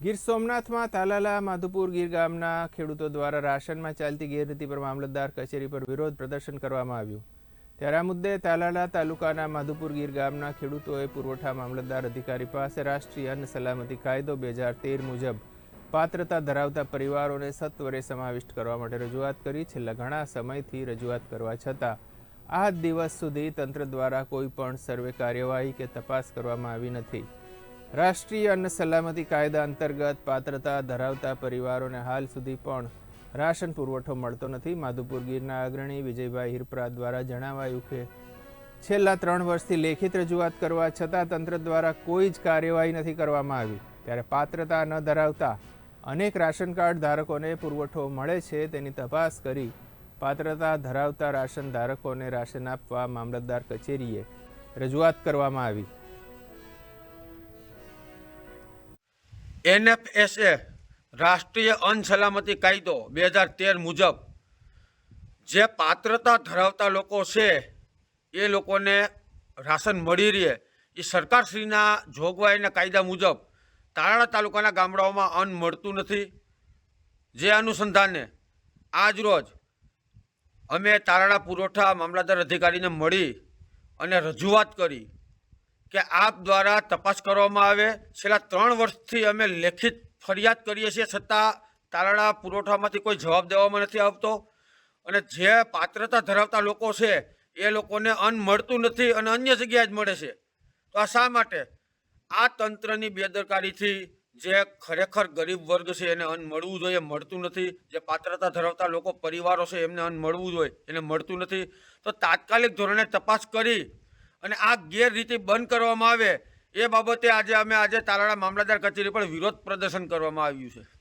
ગીર સોમનાથમાં તાલાલા માધુપુર ગીર ગામના ખેડૂતો દ્વારા રાશનમાં ચાલતી ગેરરીતિ પર મામલતદાર કચેરી પર વિરોધ પ્રદર્શન કરવામાં આવ્યું. ત્યારે આ મુદ્દે તાલાલા તાલુકાના માધુપુર ગીર ગામના ખેડૂતોએ પુરવઠા મામલતદાર અધિકારી પાસે રાષ્ટ્રીય અન્ન સલામતી કાયદો બે હજાર તેર મુજબ પાત્રતા ધરાવતા પરિવારોને સત્વરે સમાવિષ્ટ કરવા માટે રજૂઆત કરી, છેલ્લા ઘણા સમયથી રજૂઆત કરવા છતાં આ દિવસ સુધી તંત્ર દ્વારા કોઈ પણ સર્વે કાર્યવાહી કે તપાસ કરવામાં આવી નથી. રાષ્ટ્રીય અન્ન સલામતી કાયદા અંતર્ગત પાત્રતા ધરાવતા પરિવારોને હાલ સુધી પણ રાશન પુરવઠો મળતો નથી. માધુપુર ગીરના અગ્રણી વિજયભાઈ હિરપરા દ્વારા જણાવાયું કે, છેલ્લા ત્રણ વર્ષથી લેખિત રજૂઆત કરવા છતાં તંત્ર દ્વારા કોઈ જ કાર્યવાહી નથી કરવામાં આવી. ત્યારે પાત્રતા ન ધરાવતા અનેક રાશન કાર્ડ ધારકોને પુરવઠો મળે છે તેની તપાસ કરી પાત્રતા ધરાવતા રાશન ધારકોને રાશન આપવા મામલતદાર કચેરીએ રજૂઆત કરવામાં આવી. એનએફએસએ રાષ્ટ્રીય અન્ન સલામતી કાયદો બે હજાર તેર મુજબ જે પાત્રતા ધરાવતા લોકો છે, એ લોકોને રાશન મળી રહે. એ સરકારશ્રીના જોગવાઈના કાયદા મુજબ તારાળા તાલુકાના ગામડાઓમાં અન્ન મળતું નથી. જે અનુસંધાને આજ રોજ અમે તારાળા પુરવઠા મામલતદાર અધિકારીને મળી અને રજૂઆત કરી કે આપ દ્વારા તપાસ કરવામાં આવે. છેલ્લા ત્રણ વર્ષથી અમે લેખિત ફરિયાદ કરીએ છીએ, છતાં તારાળા પુરવઠામાંથી કોઈ જવાબ દેવામાં નથી આવતો. અને જે પાત્રતા ધરાવતા લોકો છે, એ લોકોને અન્ન મળતું નથી અને અન્ય જગ્યાએ જ મળે છે. તો આ શા માટે? આ તંત્રની બેદરકારીથી જે ખરેખર ગરીબ વર્ગ છે, એને અન્ન મળવું જોઈએ, મળતું નથી. જે પાત્રતા ધરાવતા લોકો, પરિવારો છે, એમને અન્ન મળવું જોઈએ, એને મળતું નથી. તો તાત્કાલિક ધોરણે તપાસ કરી અને આ ગેરરીતિ બંધ કરવામાં આવે, એ બાબતે આજે અમે આજે તાલાળા મામલતદાર કચેરી પર વિરોધ પ્રદર્શન કરવામાં આવ્યું છે.